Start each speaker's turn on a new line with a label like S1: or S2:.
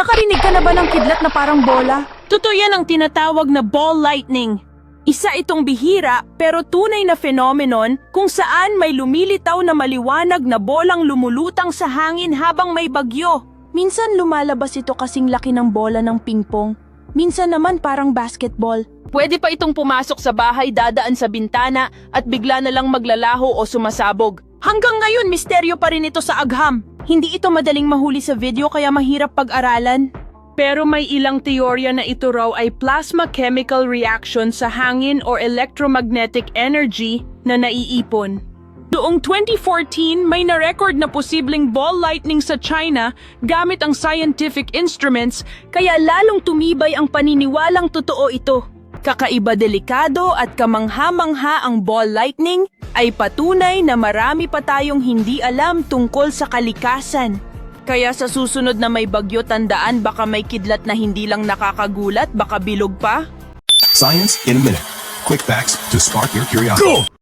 S1: Nakarinig ka na ba ng kidlat na parang bola?
S2: Totoo yan ang tinatawag na ball lightning. Isa itong bihira pero tunay na phenomenon kung saan may lumilitaw na maliwanag na bolang lumulutang sa hangin habang may bagyo.
S1: Minsan lumalabas ito kasing laki ng bola ng pingpong. Minsan naman parang basketball.
S2: Pwede pa itong pumasok sa bahay dadaan sa bintana at bigla na lang maglalaho o sumasabog. Hanggang ngayon, misteryo pa rin ito sa agham. Hindi ito madaling mahuli sa video kaya mahirap pag-aralan. Pero may ilang teorya na ito raw ay plasma chemical reaction sa hangin or electromagnetic energy na naiipon. Noong 2014, may na-record na posibleng ball lightning sa China gamit ang scientific instruments kaya lalong tumibay ang paniniwalang totoo ito. Kakaiba delikado at kamangha-mangha ang ball lightning ay patunay na marami pa tayong hindi alam tungkol sa kalikasan. Kaya sa susunod na may bagyo tandaan baka may kidlat na hindi lang nakakagulat, baka bilog pa.
S3: Science in a minute. Quick facts to spark your curiosity.